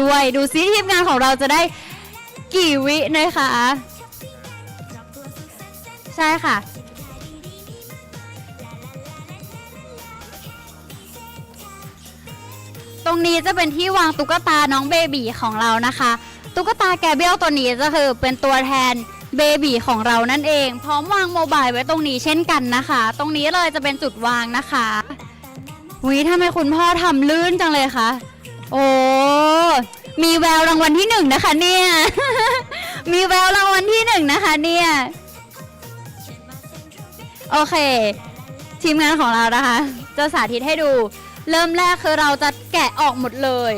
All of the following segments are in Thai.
ด้วยดูซิทีมงานของเราจะได้กี่วินะคะ ใช่ค่ะ ตรงนี้จะเป็นที่วางตุ๊กตาน้องเบบีของเรานะคะ ตุ๊กตาแกเบลตัวนี้จะคือเป็นตัวแทนเบบีของเรานั่นเอง พร้อมวางโมบายไว้ตรงนี้เช่นกันนะคะ ตรงนี้เลยจะเป็นจุดวางนะคะวิทำไมคุณพ่อทำลื่นจังเลยคะ โอ้ มีแววรางวัลที่หนึ่งนะคะเนี่ย มีแววรางวัลที่หนึ่งนะคะเนี่ย โอเค ทีมงานของเรานะคะ จะสาธิตให้ดู เริ่มแรกคือเราจะแกะออกหมดเลย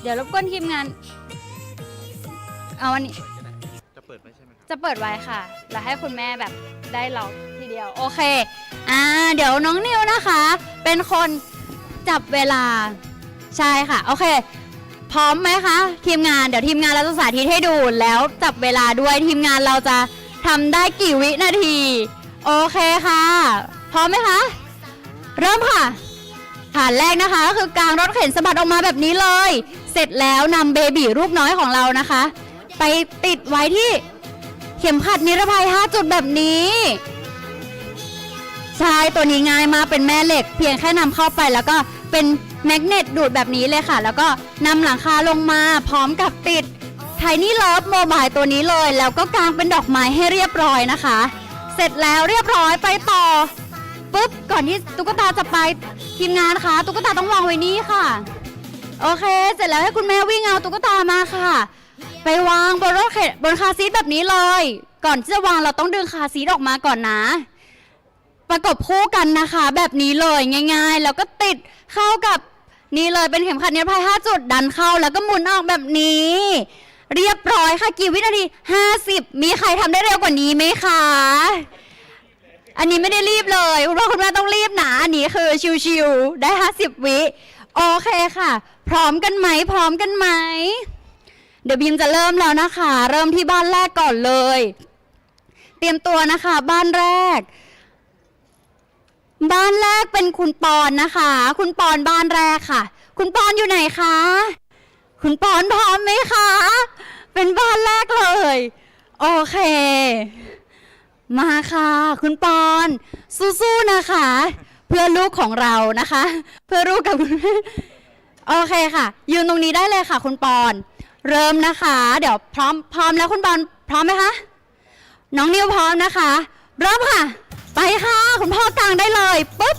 เดี๋ยวรบกวนทีมงาน เอาวันนี้ จะเปิดไว้ค่ะ แล้วให้คุณแม่แบบได้ล็อกทีเดียว โอเค อ่า เดี๋ยวน้องนิวนะคะ เป็นคนจับเวลา ใช่ค่ะ โอเค พร้อมไหมคะ ทีมงาน เดี๋ยวทีมงานเราจะสาธิตให้ดู แล้วจับเวลาด้วย ทีมงานเราจะทำได้กี่วินาที โอเคค่ะ พร้อมไหมคะ เริ่มค่ะ ฐานแรกนะคะก็คือกางรถเข็นสะบัดออกมาแบบนี้เลย เสร็จแล้วนำเบบีรูปน้อยของเรานะคะ ไปติดไว้ที่ เข็มขัดนิรภัย 5 จุดแบบนี้ ใช่ตัวนี้ง่ายมากเป็นแม่เหล็ก เพียงแค่นำเข้าไปแล้วก็เป็นแมกเนตดูดแบบนี้เลยค่ะ แล้วก็นำหลังคาลงมาพร้อมกับติดไทนี่เลิฟโมบายตัวนี้เลย แล้วก็กางเป็นดอกไม้ให้เรียบร้อยนะคะ เสร็จแล้วเรียบร้อยไปต่อปุ๊บก่อนที่ตุ๊กตาจะไปทีมงานคะตุ๊กตาต้องวางไว้นี่ค่ะ โอเค เสร็จแล้วให้คุณแม่วิ่งเอาตุ๊กตามาค่ะ ไปวางบนรถเข็นบนคาร์ซีทแบบนี้เลย ก่อนที่จะวางเราต้องดึงคาร์ซีทออกมาก่อนนะ ประกบคู่กันนะคะ แบบนี้เลยง่าย ๆ แล้วก็ติดเข้ากับนี่เลยเป็นเข็มขัดนิรภัย5จุดดันเข้าแล้วก็หมุนออกแบบนี้ เรียบร้อยค่ะกี่วินาที50 มีใครทำได้เร็วกว่านี้ไหมคะ อันนี้ไม่ได้รีบเลยคุณพ่อคุณแม่ต้องรีบนะอันนี้คือชิวๆได้ 50 วิโอเคค่ะ พร้อมกันไหมพร้อมกันไหม เดี๋ยวบีมจะเริ่มแล้วนะคะ เริ่มที่บ้านแรกก่อนเลย เตรียมตัวนะคะ บ้านแรก บ้านแรกเป็นคุณปอนนะคะ คุณปอนบ้านแรกค่ะ คุณปอนอยู่ไหนคะ คุณปอนพร้อมไหมคะ เป็นบ้านแรกเลย โอเค มาค่ะ คุณปอนสู้ๆนะคะ เพื่อลูกของเรานะคะ เพื่อลูกกับคุณโอเคค่ะ ยืนตรงนี้ได้เลยค่ะ คุณปอน เริ่มนะคะ เดี๋ยวพร้อมพร้อมแล้วคุณบอลพร้อมไหมคะ น้องนิวพร้อมนะคะ เริ่มค่ะ ไปค่ะ คุณพ่อกลางได้เลยปุ๊บ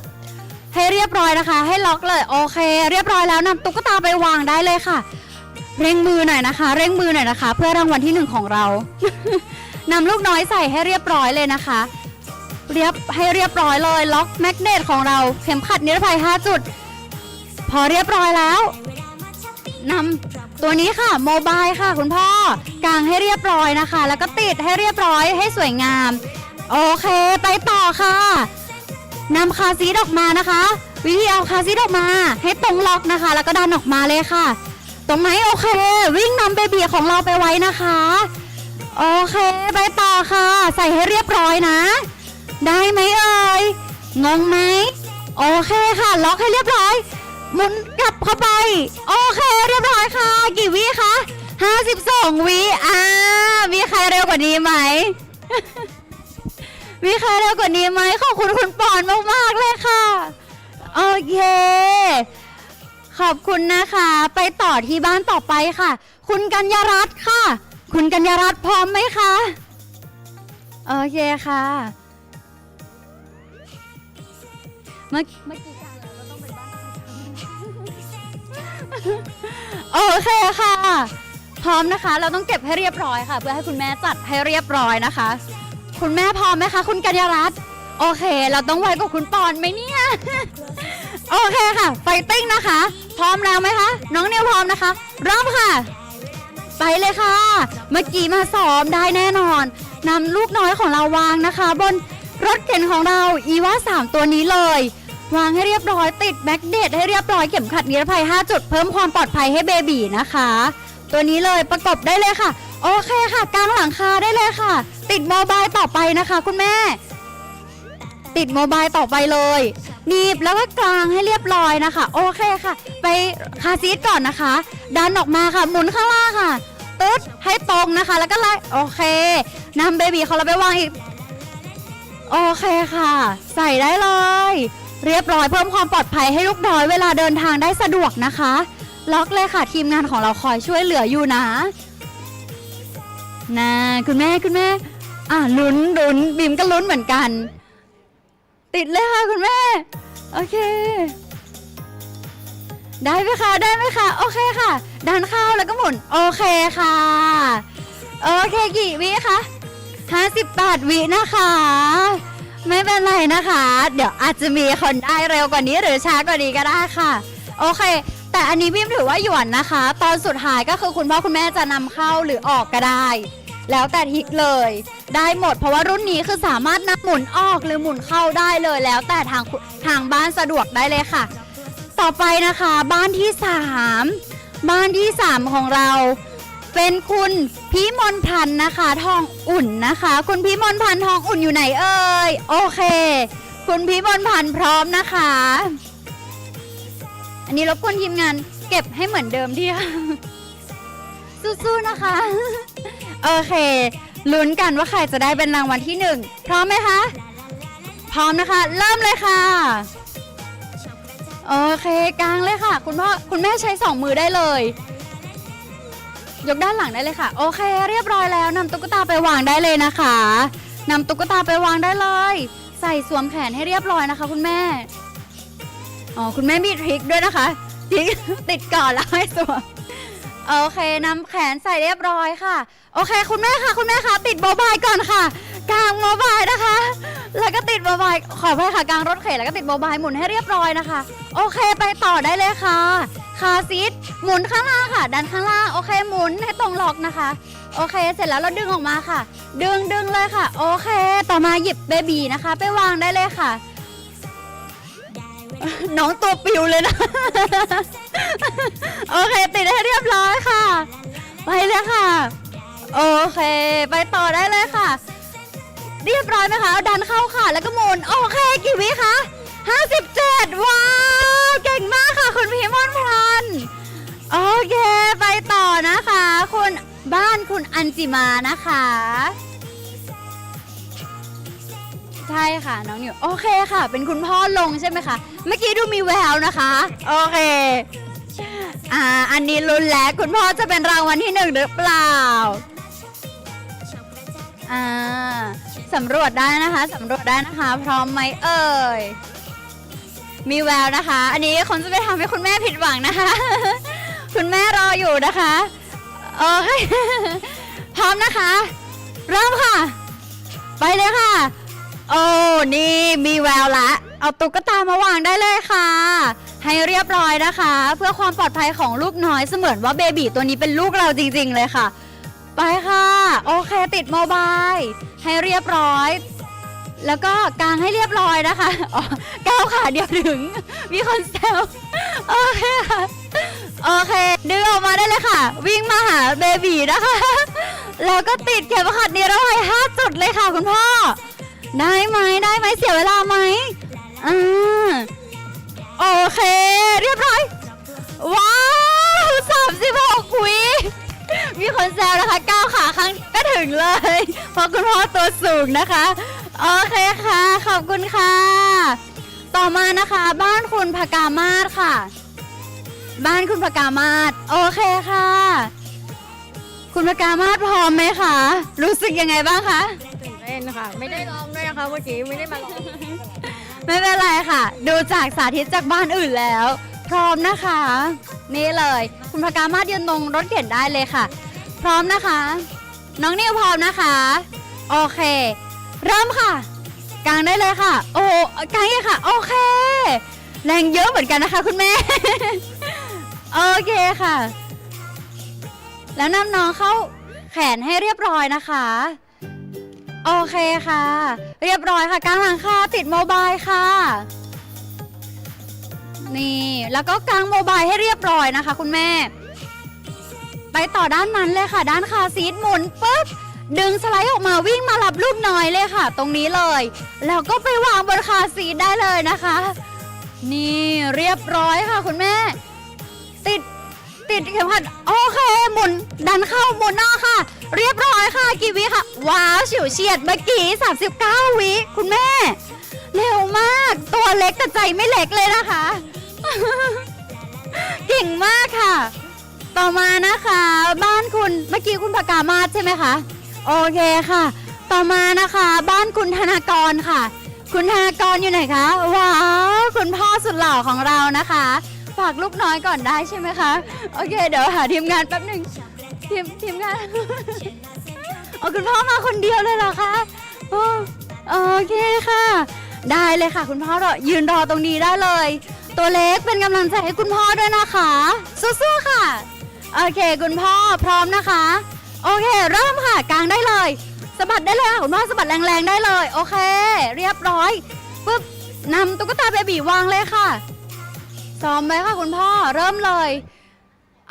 ให้เรียบร้อยนะคะ ให้ล็อกเลยโอเค เรียบร้อยแล้วนำตุ๊กตาไปวางได้เลยค่ะ เร่งมือหน่อยนะคะ เร่งมือหน่อยนะคะ เพื่อรางวัลที่หนึ่งของเรานำลูกน้อยใส่ให้เรียบร้อยเลยนะคะ เรียบให้เรียบร้อยเลยล็อกแมกเนตของเราเข็มขัดนิรภัย 5 จุด พอเรียบร้อยแล้วนำ ตัวนี้ค่ะโมบายค่ะคุณพ่อกางให้เรียบร้อยนะคะ แล้วก็ติดให้เรียบร้อยให้สวยงาม โอเคไปต่อค่ะนำคาซีทออกมานะคะ วิธีเอาคาซีทออกมา ให้ตรงล็อกนะคะ แล้วก็ดันออกมาเลยค่ะ ตรงไหนโอเค วิ่งนำเบบีของเราไปไว้นะคะ โอเคไปต่อค่ะ ใส่ให้เรียบร้อยนะ ได้ไหมเอ่ยงงไหมโอเคค่ะ ล็อกให้เรียบร้อย หมุนกลับเข้าไป โอเคเรียบร้อยค่ะ กี่วิคะ52 วิอ่ามีใครเร็วกว่านี้ไหม มีใครเร็วกว่านี้ไหมขอบคุณคุณปอนมากๆเลยค่ะโอเค ขอบคุณนะคะ ไปต่อที่บ้านต่อไปค่ะ คุณกัญญารัตน์ค่ะ คุณกัญญารัตน์พร้อมไหมคะโอเคค่ะเมื่อเมื่อกี้ โอเคค่ะ พร้อมนะคะ เราต้องเก็บให้เรียบร้อยค่ะ เพื่อให้คุณแม่จัดให้เรียบร้อยนะคะ คุณแม่พร้อมไหมคะ คุณกัญญารัตน์โอเค เราต้องไวกว่าคุณปอนไหมเนี่ย โอเคค่ะ ไฟติ้งนะคะ พร้อมแล้วไหมคะ น้องนิวพร้อมนะคะเริ่มค่ะ ไปเลยค่ะ เมื่อกี้มาซ้อมได้แน่นอนนำลูกน้อยของเราวางนะคะ บนรถเข็นของเราอีว่า 3 ตัวนี้เลย วางให้เรียบร้อยติดแบ็กเดทให้เรียบร้อยเข็มขัดนิรภัย 5 จุดเพิ่มความปลอดภัยให้เบบีนะคะ ตัวนี้เลยประกบได้เลยค่ะ โอเคค่ะกลางหลังคาได้เลยค่ะ ติดโมบายต่อไปนะคะ คุณแม่ ติดโมบายต่อไปเลยหนีบแล้วก็กลางให้เรียบร้อยนะคะ โอเคค่ะ ไปคาซีทก่อนนะคะ ดันออกมาค่ะหมุนข้างล่างค่ะตึ๊ดให้ตรงนะคะ แล้วก็ไล่โอเคนำเบบีเขาเราไปวางอีก โอเคค่ะ ใส่ได้เลย เรียบร้อยเพิ่มความปลอดภัยให้ลูกน้อยเวลาเดินทางได้สะดวกนะคะ ล็อกเลยค่ะทีมงานของเราคอยช่วยเหลืออยู่นะนะคุณแม่คุณแม่ อะลุ้นลุ้นบีมก็ลุ้นเหมือนกัน ติดเลยค่ะคุณแม่ โอเค ได้ไหมคะได้ไหมคะโอเคค่ะดันเข้าแล้วก็หมุนโอเคค่ะโอเคกี่วิคะ58 วินะคะ ไม่เป็นไรนะคะ เดี๋ยวอาจจะมีคนได้เร็วกว่านี้หรือช้ากว่านี้ก็ได้ค่ะ โอเค แต่อันนี้พิมถือว่าหยวนนะคะ ตอนสุดท้ายก็คือคุณพ่อคุณแม่จะนำเข้าหรือออกก็ได้ แล้วแต่ทิกเลย ได้หมด เพราะว่ารุ่นนี้คือสามารถนำหมุนออกหรือหมุนเข้าได้เลย แล้วแต่ทางคุณทางบ้านสะดวกได้เลยค่ะ ต่อไปนะคะ บ้านที่3บ้านที่3ของเรา เป็นคุณพิมลพันธ์นะคะ ทองอุ่นนะคะ คุณพิมลพันธ์ทองอุ่นอยู่ไหนเอ่ยโอเค คุณพิมลพันธ์พร้อมนะคะ อันนี้รบกวนทีมงานเก็บให้เหมือนเดิมที่สู้ๆนะคะ โอเคลุ้นกันว่าใครจะได้เป็นรางวัลที่หนึ่งพร้อมไหมคะพร้อมนะคะ เริ่มเลยค่ะโอเคกลางเลยค่ะ คุณพ่อคุณแม่ใช้สองมือได้เลย ยกด้านหลังได้เลยค่ะ โอเค เรียบร้อยแล้วนำตุ๊กตาไปวางได้เลยนะคะนำตุ๊กตาไปวางได้เลย ใส่สวมแขนให้เรียบร้อยนะคะ คุณแม่อ๋อคุณแม่มีทริคด้วยนะคะทริคติดก่อนแล้วให้สวมโอเคนำแขนใส่เรียบร้อยค่ะ โอเค คุณแม่ค่ะ คุณแม่คะติดโมบายก่อนค่ะกางโมบายนะคะ แล้วก็ติดโมบายขออภัยค่ะกางรถเข็นแล้วก็ติดโมบายหมุนให้เรียบร้อยนะคะ โอเคไปต่อได้เลยค่ะ คาซีทหมุนข้างล่างค่ะ ดันข้างล่างโอเคหมุนให้ตรงล็อกนะคะ โอเค เสร็จแล้วเราดึงออกมาค่ะ ดึงดึงเลยค่ะ โอเค ต่อมาหยิบเบบีนะคะ ไปวางได้เลยค่ะ น้องตัวปิวเลยนะ โอเค ติดให้เรียบร้อยค่ะ ไปเลยค่ะ โอเค ไปต่อได้เลยค่ะ เรียบร้อยไหมคะเอาดันเข้าค่ะ แล้วก็หมุนโอเคกี่วิคะ 57 ว้าว เก่งมากค่ะ คุณพิมพลพันธ์โอเค ไปต่อนะคะ คุณบ้านคุณอัญจิมานะคะ ใช่ค่ะ น้องนิวโอเคค่ะ เป็นคุณพ่อลงใช่ไหมคะเมื่อกี้ดูมีแววนะคะ โอเคอ่าอันนี้ลุ้นแล้วคุณพ่อจะเป็นรางวัลที่หนึ่งหรือเปล่าอ่าสำรวจได้นะคะสำรวจได้นะคะ พร้อมไหมเอ่ย มีแววนะคะ อันนี้คงจะไปทำให้คุณแม่ผิดหวังนะคะ คุณแม่รออยู่นะคะโอเคพร้อมนะคะ เริ่มค่ะ ไปเลยค่ะ โอ้นี่มีแววละ เอาตุ๊กตามาวางได้เลยค่ะ ให้เรียบร้อยนะคะ เพื่อความปลอดภัยของลูกน้อยเสมือนว่าเบบีตัวนี้เป็นลูกเราจริงๆเลยค่ะ ไปค่ะ โอเคติดโมบายให้เรียบร้อย แล้วก็กางให้เรียบร้อยนะคะอ๋อก้าวขาเดียวถึง มีคนแซวโอเคค่ะ โอเค ดึงออกมาได้เลยค่ะ วิ่งมาหาเบบีนะคะ แล้วก็ติดเข็มขัดนิรภัยห้าจุดเลยค่ะคุณพ่อ ได้ไหมได้ไหมเสียเวลาไหมอ่าโอเค เรียบร้อย ว้าวสามสิบหกวิมีคนแซวนะคะก้าวขาครั้งก็ถึงเลย เพราะคุณพ่อตัวสูงนะคะ โอเคค่ะ ขอบคุณค่ะ ต่อมานะคะบ้านคุณพกามาศค่ะ บ้านคุณพกามาศโอเคค่ะ คุณพกามาศพร้อมไหมคะ รู้สึกยังไงบ้างคะ ตื่นเต้นค่ะ ไม่ได้ร้องด้วยนะคะเมื่อกี้ไม่ได้มาร้องไม่เป็นไรค่ะ ดูจากสาธิตจากบ้านอื่นแล้ว พร้อมนะคะ นี่เลย คุณพกามาศยืนตรงรถเข็นได้เลยค่ะ พร้อมนะคะ น้องนิวพร้อมนะคะ โอเค เริ่มค่ะกางได้เลยค่ะ โอ้กางเลยค่ะ โอเค แรงเยอะเหมือนกันนะคะ คุณแม่ โอเคค่ะ แล้วนำน้องเข้าแขนให้เรียบร้อยนะคะ โอเคค่ะ เรียบร้อยค่ะกลางหลังคาติดโมบายค่ะ นี่ แล้วก็กางโมบายให้เรียบร้อยนะคะ คุณแม่ ไปต่อด้านนั้นเลยค่ะ ด้านคาซีทหมุนปุ๊บ ดึงสไลด์ออกมาวิ่งมารับลูกน้อยเลยค่ะ ตรงนี้เลย แล้วก็ไปวางบนคาร์ซีทได้เลยนะคะ นี่เรียบร้อยค่ะคุณแม่ ติดติดเข็มขัดโอเคหมุนดันเข้าหมุนนอกค่ะ เรียบร้อยค่ะกี่วิค่ะ ว้าวฉิวเฉียดเมื่อกี้ 39 วิคุณแม่ เร็วมากตัวเล็กแต่ใจไม่เล็กเลยนะคะ เก่งมากค่ะ ต่อมานะคะ บ้านคุณเมื่อกี้คุณปากามาศใช่ไหมคะ โอเคค่ะ ต่อมานะคะ บ้านคุณธนากรค่ะ คุณธนากรอยู่ไหนคะ ว้าว คุณพ่อสุดหล่อของเรานะคะ ฝากลูกน้อยก่อนได้ใช่ไหมคะ โอเค เดี๋ยวหาทีมงานแป๊บหนึ่งทีมทีมงานเอาคุณพ่อมาคนเดียวเลยเหรอคะโอโอเคค่ะ ได้เลยค่ะ คุณพ่อรอยืนรอตรงนี้ได้เลย ตัวเล็กเป็นกำลังใจให้คุณพ่อด้วยนะคะสู้ๆค่ะ โอเค คุณพ่อพร้อมนะคะ โอเค เริ่มค่ะกางได้เลยสะบัดได้เลยค่ะคุณพ่อสะบัดแรงๆได้เลย โอเค เรียบร้อยปุ๊บนำตุ๊กตาเบบีวางเลยค่ะซ้อมไว้ค่ะคุณพ่อเริ่มเลย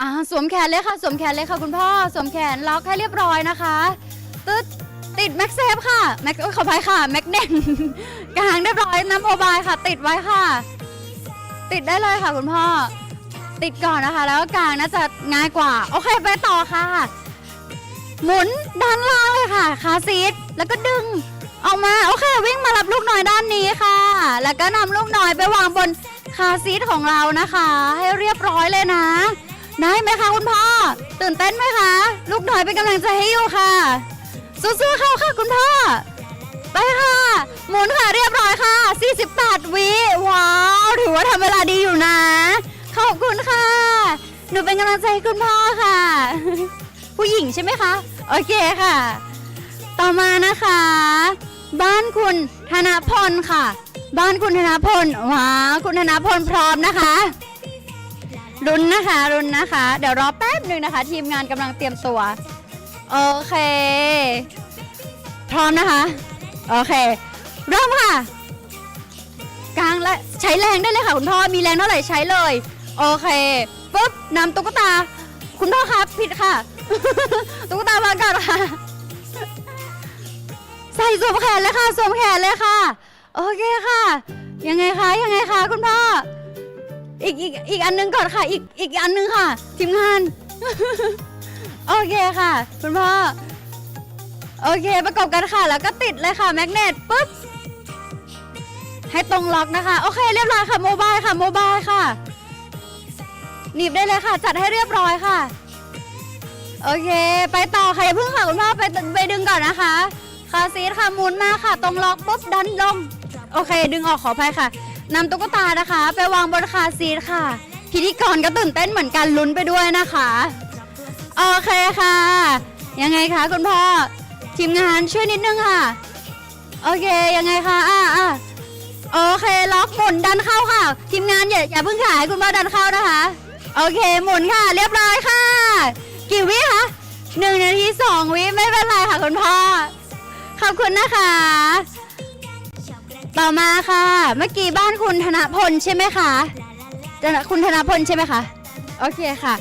อ่าสวมแขนเลยค่ะ สวมแขนเลยค่ะคุณพ่อ สวมแขนล็อกให้เรียบร้อยนะคะตึ๊ดติดแม็กเซฟค่ะแม็กขอไปค่ะแม็กเด่นกางเรียบร้อยน้ำโอบายค่ะ ติดไว้ค่ะ ติดได้เลยค่ะคุณพ่อ ติดก่อนนะคะ แล้วก็กางน่าจะง่ายกว่า โอเคไปต่อค่ะ หมุนด้านล่างเลยค่ะคาซีทแล้วก็ดึง ออกมาโอเควิ่งมารับลูกน้อยด้านนี้ค่ะ แล้วก็นำลูกน้อยไปวางบนคาซีทของเรานะคะ ให้เรียบร้อยเลยนะ ได้ไหมคะคุณพ่อ ตื่นเต้นไหมคะ ลูกน้อยเป็นกำลังใจให้อยู่ค่ะสู้ๆเข้าค่ะคุณพ่อ ไปค่ะ หมุนค่ะเรียบร้อยค่ะ 48 วิว้าวถือว่าทำเวลาดีอยู่นะ ขอบคุณค่ะ หนูเป็นกำลังใจให้คุณพ่อค่ะ ผู้หญิงใช่ไหมคะ โอเคค่ะ ต่อมานะคะ บ้านคุณธนพลค่ะ บ้านคุณธนพลว้าวคุณธนพลพร้อมนะคะรุนนะคะรุนนะคะ เดี๋ยวรอแป๊บหนึ่งนะคะ ทีมงานกำลังเตรียมตัว โอเค พร้อมนะคะ โอเค เริ่มค่ะ กลางและใช้แรงได้เลยค่ะ คุณพ่อ มีแรงเท่าไหร่ใช้เลย โอเคปุ๊บนำตุ๊กตา คุณพ่อครับผิดค่ะ ตุ๊กตาวางก่อนค่ะ ใส่สวมแขนเลยค่ะสวมแขนเลยค่ะ โอเคค่ะ ยังไงคะยังไงคะคุณพ่อ อีกอีกอีกอันหนึงก่อนค่ะ อีกอีกอันหนึงค่ะทีมงาน โอเคค่ะ คุณพ่อ โอเคประกอบกันค่ะ แล้วก็ติดเลยค่ะแมกเนตปุ๊บให้ตรงล็อกนะคะ โอเค เรียบร้อยค่ะโมบายค่ะโมบายค่ะ หนีบได้เลยค่ะ จัดให้เรียบร้อยค่ะ โอเค ไปต่อค่ะอย่าเพิ่งค่ะคุณพ่อไปไปดึงก่อนนะคะ คาซีทค่ะหมุนมาค่ะ ตรงล็อกปุ๊บดันลง โอเค ดึงออกขออภัยค่ะนำตุ๊กตานะคะ ไปวางบนคาซีทค่ะ พิธีกรก็ตื่นเต้นเหมือนกันลุ้นไปด้วยนะคะ โอเคค่ะ ยังไงคะคุณพ่อทีมงานช่วยนิดนึงค่ะ โอเคยังไงคะอ่าอ่าโอเคล็อกหมุนดันเข้าค่ะ ทีมงานอย่าอย่าเพิ่งขายคุณพ่อดันเข้านะคะ โอเค หมุนค่ะ เรียบร้อยค่ะ กี่วิคะหนึ่งนาทีสองวิไม่เป็นไรค่ะคุณพ่อ ขอบคุณนะคะ ต่อมาค่ะ เมื่อกี้บ้านคุณธนพลใช่ไหมคะคุณธนพลใช่ไหมคะ โอเคค่ะ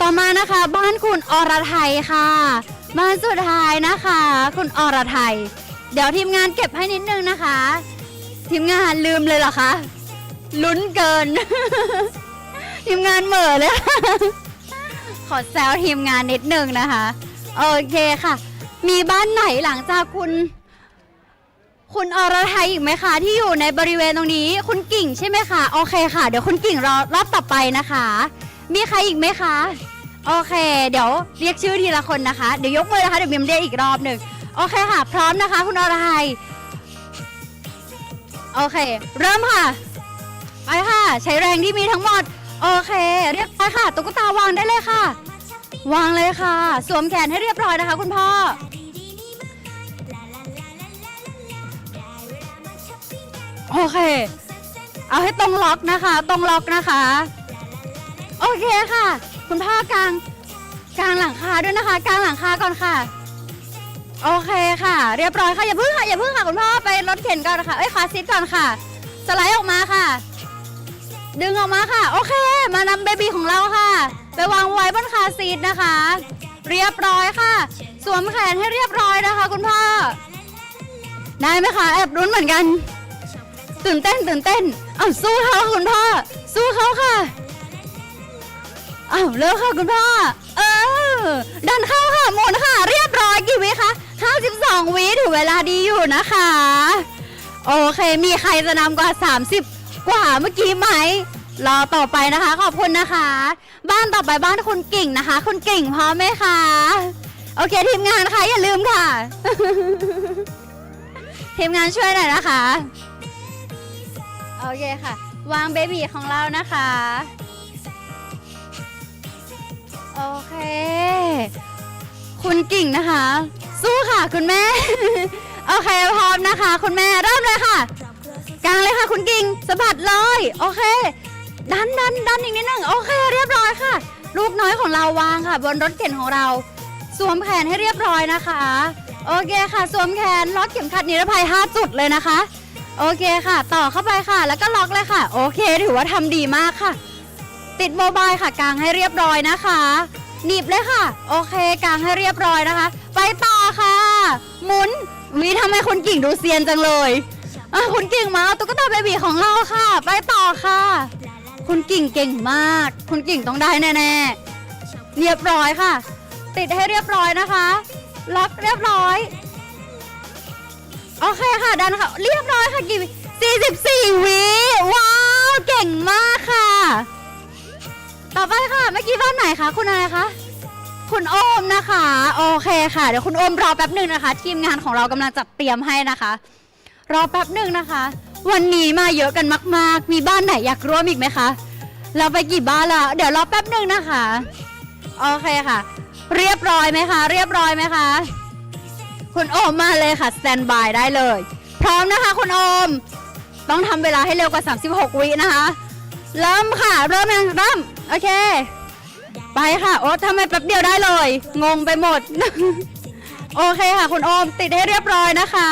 ต่อมานะคะบ้านคุณอรไทยค่ะ บ้านสุดท้ายนะคะ คุณอรไทย เดี๋ยวทีมงานเก็บให้นิดนึงนะคะ ทีมงานลืมเลยเหรอคะ ลุ้นเกิน ทีมงานเหม่อเลย ขอแซวทีมงานนิดนึงนะคะ โอเคค่ะ มีบ้านไหนหลังจากคุณ คุณอรไทยอีกไหมคะ ที่อยู่ในบริเวณตรงนี้ คุณกิ่งใช่ไหมคะ โอเคค่ะ เดี๋ยวคุณกิ่งรอรอบต่อไปนะคะ มีใครอีกไหมคะ โอเค เดี๋ยวเรียกชื่อทีละคนนะคะ เดี๋ยวยกมือนะคะ เดี๋ยวเบีมเรียกอีกรอบหนึ่งโอเคค่ะ พร้อมนะคะ คุณอรไทยโอเค เริ่มค่ะ ไปค่ะ ใช้แรงที่มีทั้งหมด โอเค เรียบร้อยค่ะ ตุ๊กตาวางได้เลยค่ะ วางเลยค่ะ สวมแขนให้เรียบร้อยนะคะ คุณพ่อ โอเค เอาให้ตรงล็อกนะคะ ตรงล็อกนะคะ โอเคค่ะ คุณพ่อกลางกลางหลังคาด้วยนะคะกลางหลังคาก่อนค่ะ โอเคค่ะ เรียบร้อยค่ะอย่าพิ่งค่ะอย่าพิ่งค่ะคุณพ่อไปรถเข็นก่อนค่ะเอ้ยคาซีทก่อนค่ะ สไลด์ออกมาค่ะ ดึงออกมาค่ะ โอเค มานำเบบีของเราค่ะ ไปวางไว้บนคาซีทนะคะ เรียบร้อยค่ะ สวมแขนให้เรียบร้อยนะคะ คุณพ่อ ได้ไหมคะ แอบรุ้นเหมือนกัน ตื่นเต้นตื่นเต้นอ้าวสู้เขาคุณพ่อ สู้เขาค่ะอ้าวเร็วค่ะคุณพ่อ เออ ดันเข้าค่ะหมุนค่ะ เรียบร้อยกี่วิคะ52วิถือเวลาดีอยู่นะคะ โอเค มีใครจะนำกว่า 30 กว่าเมื่อกี้ไหมรอต่อไปนะคะ ขอบคุณนะคะ บ้านต่อไปบ้านคุณกิ่งนะคะคุณกิ่งพร้อมไหมคะโอเคทีมงานคะอย่าลืมค่ะ ทีมงานช่วยหน่อยนะคะโอเคค่ะ วางเบบีของเรานะคะโอเค คุณกิ่งนะคะ สู้ค่ะคุณแม่ โอเคพร้อมนะคะ คุณแม่เริ่มเลยค่ะ กลางเลยค่ะคุณกิ่งสะบัดเลยโอเค ดันดันดันอีกนิดนึงโอเค เรียบร้อยค่ะ ลูกน้อยของเราวางค่ะ บนรถเข็นของเรา สวมแขนให้เรียบร้อยนะคะ โอเคค่ะ สวมแขนล็อกเข็มขัดนิรภัย 5 จุดเลยนะคะ โอเคค่ะ ต่อเข้าไปค่ะ แล้วก็ล็อกเลยค่ะ โอเค ถือว่าทำดีมากค่ะ ติดโมบายค่ะกลางให้เรียบร้อยนะคะหนีบเลยค่ะ โอเคกลางให้เรียบร้อยนะคะ ไปต่อค่ะ หมุนวิทำไมคุณกิ่งดูเซียนจังเลย อะคุณกิ่งมาเอาตุ๊กตาเบบีของเราค่ะ ไปต่อค่ะ คุณกิ่งเก่งมาก คุณกิ่งต้องได้แน่ๆเรียบร้อยค่ะ ติดให้เรียบร้อยนะคะ ล็อกเรียบร้อยโอเคค่ะดันค่ะ เรียบร้อยค่ะกี่วิ44วิว้าวเก่งมากค่ะ ต่อไปค่ะเมื่อกี้บ้านไหนคะคุณอะไรคะคุณโอมนะคะ โอเคค่ะ เดี๋ยวคุณโอมรอแป๊บหนึ่งนะคะ ทีมงานของเรากำลังจัดเตรียมให้นะคะ รอแป๊บหนึ่งนะคะ วันนี้มาเยอะกันมาก ๆ มีบ้านไหนอยากร่วมอีกไหมคะ เราไปกี่บ้านล้วเดี๋ยวรอแป๊บหนึ่งนะคะ โอเคค่ะ เรียบร้อยไหมคะ เรียบร้อยไหมคะ คุณโอมมาเลยค่ะสแตนบายได้เลย พร้อมนะคะคุณโอม ต้องทำเวลาให้เร็วกว่า 36 วินะคะ เริ่มค่ะ เริ่มยังเริ่ม โอเค ไปค่ะ โอ้ทำไมแป๊บเดียวได้เลย งงไปหมด โอเคค่ะ คุณโอมติดให้เรียบร้อยนะคะ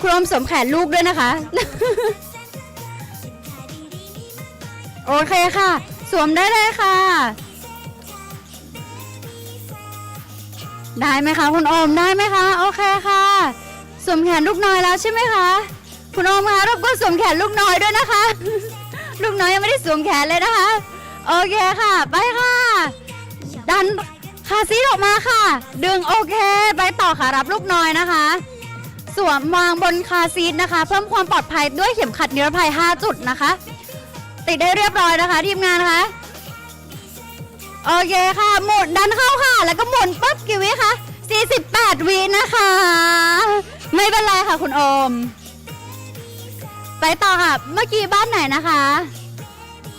คุณโอมสวมแขนลูกด้วยนะคะ โอเคค่ะ สวมได้เลยค่ะ ได้ไหมคะคุณโอมได้ไหมคะโอเคค่ะ สวมแขนลูกน้อยแล้วใช่ไหมคะ คุณโอมคะรบกวนสวมแขนลูกน้อยด้วยนะคะ ลูกน้อยยังไม่ได้สวมแขนเลยนะคะ โอเคค่ะ ไปค่ะ ดันคาซีออกมาค่ะ ดึงโอเค ไปต่อค่ะรับลูกน้อยนะคะ สวมวางบนคาซีทนะคะ เพิ่มความปลอดภัยด้วยเข็มขัดนิรภัย 5 จุดนะคะ ติดได้เรียบร้อยนะคะทีมงานคะโอเคค่ะ หมุนดันเข้าค่ะ แล้วก็หมุนปุ๊บกี่วิคะ48 วินะคะ ไม่เป็นไรค่ะคุณโอม ไปต่อค่ะ เมื่อกี้บ้านไหนนะคะ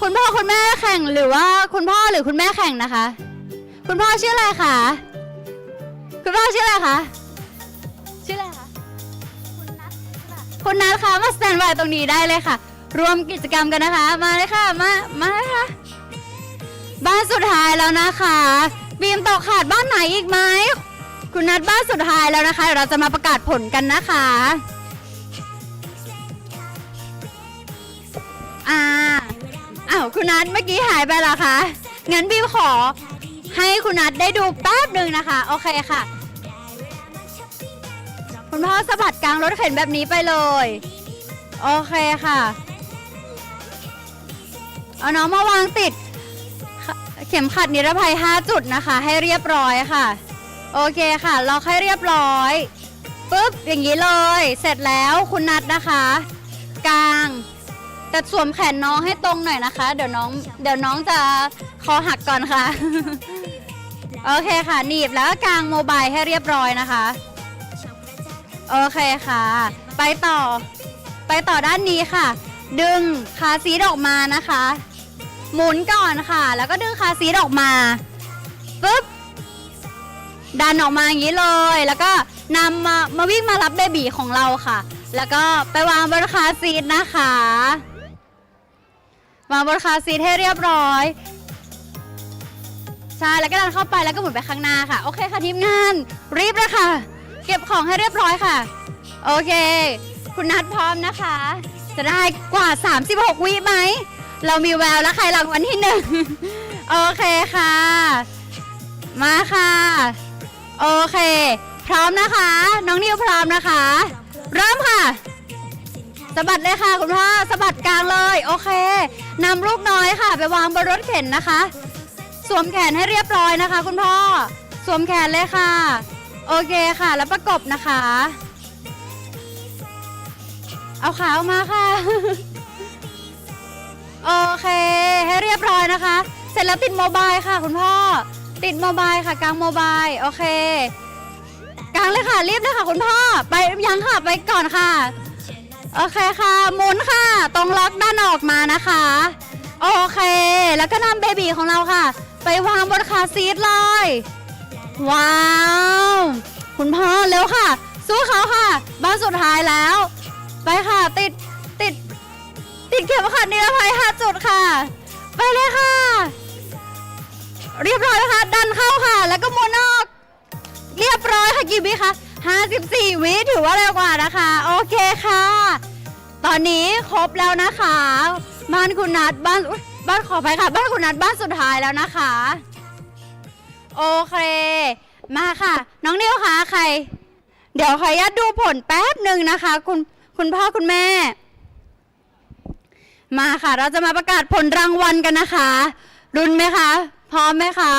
คุณพ่อคุณแม่แข่งหรือว่าคุณพ่อหรือคุณแม่แข่งนะคะ คุณพ่อชื่ออะไรคะ คุณพ่อชื่ออะไรคะ คุณนัทคะมาสแตนบายตรงนี้ได้เลยค่ะ รวมกิจกรรมกันนะคะ มาเลยค่ะ มา มาเลยค่ะ บ้านสุดท้ายแล้วนะคะ บีมตกขาดบ้านไหนอีกไหม คุณนัทบ้านสุดท้ายแล้วนะคะเดี๋ยวเราจะมาประกาศผลกันนะคะ อ่าอ้าวคุณนัทเมื่อกี้หายไปแล้วคะ งั้นบีมขอให้คุณนัทได้ดูแป๊บหนึ่งนะคะ โอเคค่ะ คุณพ่อสะบัดกลางรถเข็นแบบนี้ไปเลย โอเคค่ะ เอาน้องมาวางติด เข็มขัดนิรภัย 5 จุดนะคะ ให้เรียบร้อยค่ะ โอเคค่ะล็อกให้เรียบร้อยปุ๊บอย่างนี้เลย เสร็จแล้วคุณนัดนะคะ กลางแต่สวมแขนน้องให้ตรงหน่อยนะคะ เดี๋ยวน้อง เดี๋ยวน้องจะคอหักก่อนค่ะ โอเคค่ะ หนีบแล้วก็กางโมบายให้เรียบร้อยนะคะ โอเคค่ะ ไปต่อ ไปต่อด้านนี้ค่ะ ดึงคาซีทออกมานะคะ หมุนก่อนค่ะ แล้วก็ดึงคาซีทออกมาปุ๊บดันออกมาอย่างนี้เลย แล้วก็นำมามาวิ่งมารับเบบีของเราค่ะ แล้วก็ไปวางบนคาซีทนะคะวางบนคาซีทให้เรียบร้อยใช่แล้วก็ดันเข้าไปแล้วก็หมุนไปข้างหน้าค่ะ โอเคค่ะทีมงาน รีบเลยค่ะ เก็บของให้เรียบร้อยค่ะ โอเค คุณนัดพร้อมนะคะ จะได้กว่า 36 วิไหม เรามีแววแล้วใครรางวัลที่หนึ่งโอเคค่ะ มาค่ะ โอเค พร้อมนะคะ น้องนิวพร้อมนะคะ เริ่มค่ะสะบัดเลยค่ะคุณพ่อสะบัดกลางเลย โอเคนำลูกน้อยค่ะ ไปวางบนรถเข็นนะคะ สวมแขนให้เรียบร้อยนะคะ คุณพ่อ สวมแขนเลยค่ะ โอเคค่ะ แล้วประกบนะคะ เอาขาออกมาค่ะ โอเค ให้เรียบร้อยนะคะ เสร็จแล้วติดโมบายค่ะ คุณพ่อ ติดโมบายค่ะ กลางโมบายโอเค กลางเลยค่ะรีบเลยค่ะ คุณพ่อ ไปยังค่ะ ไปก่อนค่ะ โอเคค่ะหมุนค่ะ ตรงล็อกด้านออกมานะคะ โอเค แล้วก็นำเบบีของเราค่ะ ไปวางบนคาซีทเลย ว้าว คุณพ่อเร็วค่ะ สู้เขาค่ะ บ้านสุดท้ายแล้ว ไปค่ะ ติด ติด ติดเข็มขัดนิรภัยห้าจุดค่ะ ไปเลยค่ะ เรียบร้อยแล้วค่ะดันเข้าค่ะ แล้วก็มุนออก เรียบร้อยค่ะกี่วิคะ54 วิถือว่าเร็วกว่านะคะ โอเคค่ะ ตอนนี้ครบแล้วนะคะ บ้านคุณนัดบ้านบ้านขอไปค่ะ บ้านคุณนัดบ้านสุดท้ายแล้วนะคะ โอเค มาค่ะ น้องนิวคะใคร เดี๋ยวขออนุญาตดูผลแป๊บหนึ่งนะคะ คุณคุณพ่อคุณแม่ มาค่ะ เราจะมาประกาศผลรางวัลกันนะคะ รุนไหมคะ พร้อมไหมคะ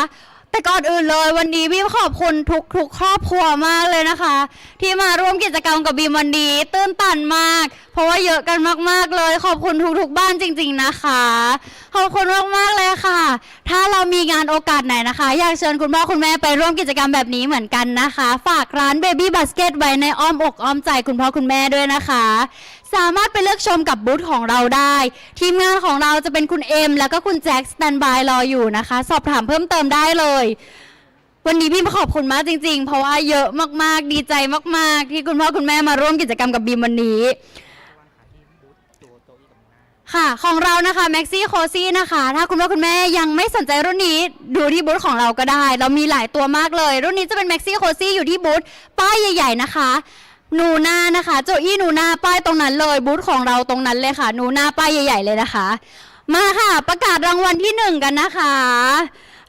แต่ก่อนอื่นเลยวันนี้บีมขอบคุณทุกทุกครอบครัวมากเลยนะคะ ที่มาร่วมกิจกรรมกับบีมวันนี้ตื้นตันมาก เพราะว่าเยอะกันมากๆเลย ขอบคุณทุกๆบ้านจริง ๆนะคะ ขอบคุณมากๆเลยค่ะ ถ้าเรามีงานโอกาสไหนนะคะ อยากเชิญคุณพ่อคุณแม่ไปร่วมกิจกรรมแบบนี้เหมือนกันนะคะ ฝากร้าน Baby Basket ไว้ในอ้อมอกอ้อมใจคุณพ่อคุณแม่ด้วยนะคะ สามารถไปเลือกชมกับบูธของเราได้ ทีมงานของเราจะเป็นคุณเอ็มแล้วก็คุณแจ็คสแตนบายรออยู่นะคะ สอบถามเพิ่มเติมได้เลย วันนี้พี่ขอบคุณมากจริง ๆ เพราะว่าเยอะมากๆ ดีใจมากๆ ที่คุณพ่อคุณแม่มาร่วมกิจกรรมกับบีมวันนี้ ค่ะ ของเรานะคะแม็กซี่โคซี่นะคะ ถ้าคุณพ่อคุณแม่ยังไม่สนใจรุ่นนี้ ดูที่บูธของเราก็ได้ เรามีหลายตัวมากเลย รุ่นนี้จะเป็นแม็กซี่โคซี่อยู่ที่บูธป้ายใหญ่ ๆ นะคะ หนูนานะคะโจอี้หนูนาป้ายตรงนั้นเลยบูธของเราตรงนั้นเลยค่ะ หนูนาป้ายใหญ่ ๆ เลยนะคะ มาค่ะ ประกาศรางวัลที่หนึ่งกันนะคะ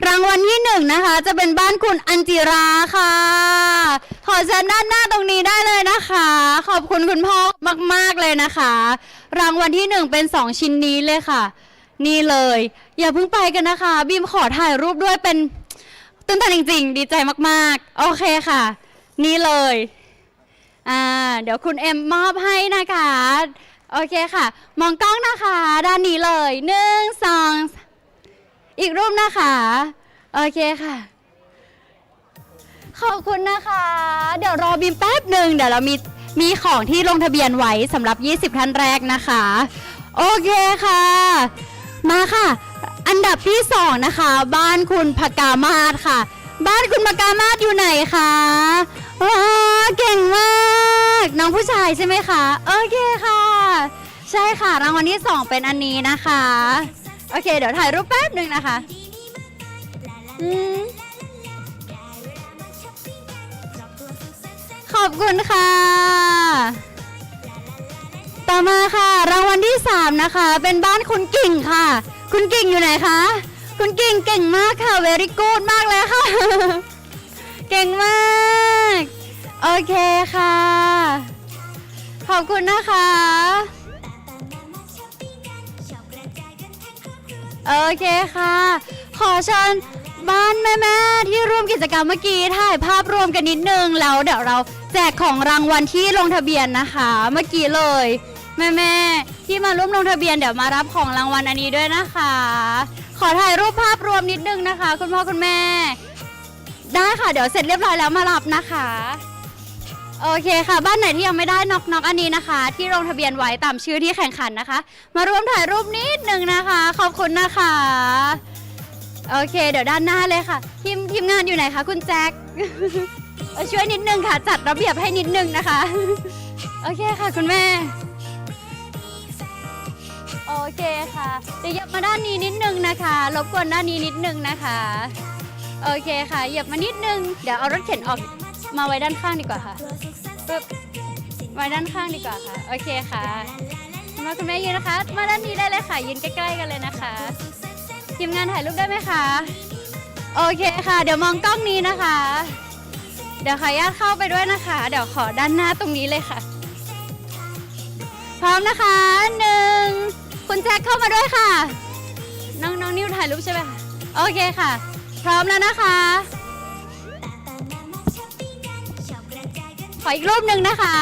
รางวัลที่หนึ่งนะคะ จะเป็นบ้านคุณอัญจิราค่ะ ขอเชิญด้านหน้าตรงนี้ได้เลยนะคะ ขอบคุณคุณพ่อมาก ๆเลยนะคะ รางวัลที่หนึ่งเป็นสองชิ้นนี้เลยค่ะ นี่เลย อย่าเพิ่งไปกันนะคะ บีมขอถ่ายรูปด้วยเป็นตื่นเต้นจริง ๆ ดีใจมากๆ โอเคค่ะ นี่เลย อ่าเดี๋ยวคุณเอ็มมอบให้นะคะ โอเคค่ะ มองกล้องนะคะ ด้านนี้เลยหนึ่งสองอีกรูปนะคะ โอเคค่ะ ขอบคุณนะคะ เดี๋ยวรอบีมแป๊บหนึ่งเดี๋ยวเรามีมีของที่ลงทะเบียนไว้สำหรับ 20 ท่านแรกนะคะ โอเคค่ะ มาค่ะ อันดับที่สองนะคะ บ้านคุณพกามาศค่ะ บ้านคุณพกามาศอยู่ไหนคะ ว้าเก่งมาก น้องผู้ชายใช่ไหมคะ โอเคค่ะ ใช่ค่ะ รางวัลที่สองเป็นอันนี้นะคะ โอเค เดี๋ยวถ่ายรูปแป๊บหนึ่งนะคะอืมขอบคุณค่ะ ต่อมาค่ะ รางวัลที่3นะคะ เป็นบ้านคุณกิ่งค่ะ คุณกิ่งอยู่ไหนคะ คุณกิ่งเก่งมากค่ะ very good มากเลยค่ะ เก่งมาก โอเคค่ะ ขอบคุณนะคะ โอเคค่ะ ขอเชิญบ้านแม่ๆที่ร่วมกิจกรรมเมื่อกี้ถ่ายภาพรวมกันนิดนึงแล้วเดี๋ยวเราแจกของรางวัลที่ลงทะเบียนนะคะ เมื่อกี้เลย แม่ๆที่มาร่วมลงทะเบียนเดี๋ยวมารับของรางวัลอันนี้ด้วยนะคะ ขอถ่ายรูปภาพรวมนิดนึงนะคะ คุณพ่อคุณแม่ ได้ค่ะ เดี๋ยวเสร็จเรียบร้อยแล้วมารับนะคะ โอเคค่ะ บ้านไหนที่ยังไม่ได้น็อกน็อกอันนี้นะคะ ที่ลงทะเบียนไว้ตามชื่อที่แข่งขันนะคะ มาร่วมถ่ายรูปนิดนึงนะคะ ขอบคุณนะคะ โอเค เดี๋ยวด้านหน้าเลยค่ะ ทีมทีมงานอยู่ไหนคะคุณแจ็ค ช่วยนิดนึงค่ะ จัดระเบียบให้นิดนึงนะคะ โอเคค่ะคุณแม่โอเคค่ะเดี๋ยวยียบมาด้านนี้นิดนึงนะคะรบกวนด้านนี้นิดนึงนะคะ โอเคค่ะ เหยียบมานิดนึง เดี๋ยวเอารถเข็นออกมาไว้ด้านข้างดีกว่าค่ะปึ๊บไว้ด้านข้างดีกว่าค่ะ โอเคค่ะคุณแม่คุณแม่ยืนนะคะ มาด้านนี้ได้เลยค่ะ ยืนใกล้ๆกันเลยนะคะทีมงานถ่ายรูปได้ไหมคะ โอเคค่ะ เดี๋ยวมองกล้องนี้นะคะ เดี๋ยวขออนุญาตเข้าไปด้วยนะคะ เดี๋ยวขอด้านหน้าตรงนี้เลยค่ะ พร้อมนะคะหนึ่งคุณแจ็คเข้ามาด้วยค่ะ น้องน้องนิวถ่ายรูปใช่ไหมคะ โอเคค่ะ พร้อมแล้วนะคะ ขออีกรูปหนึ่งนะคะ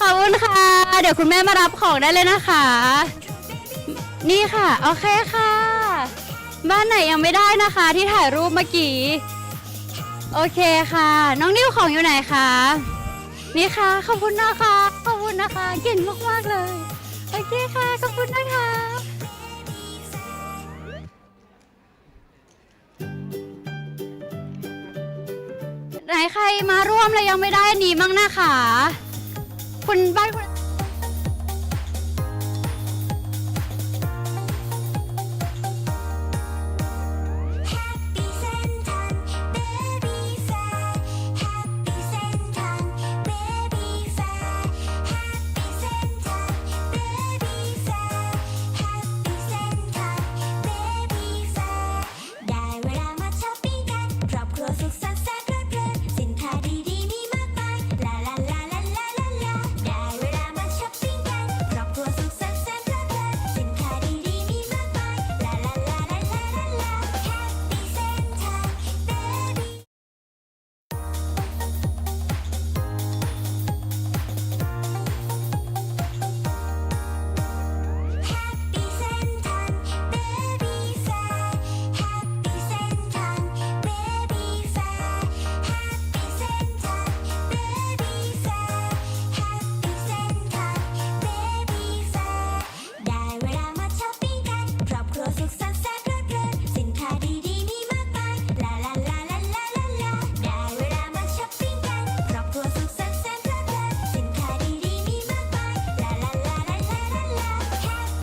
ขอบคุณค่ะ เดี๋ยวคุณแม่มารับของได้เลยนะคะ นี่ค่ะ โอเคค่ะ บ้านไหนยังไม่ได้นะคะ ที่ถ่ายรูปเมื่อกี้ โอเคค่ะ น้องนิ้วของอยู่ไหนคะ นี่ค่ะ ขอบคุณนะคะ ขอบคุณนะคะ เก่งมากๆเลย โอเคค่ะ ขอบคุณนะคะ ใครมาร่วมแล้วยังไม่ได้อันนี้มั่งนะคะ คุณบ้านคุณ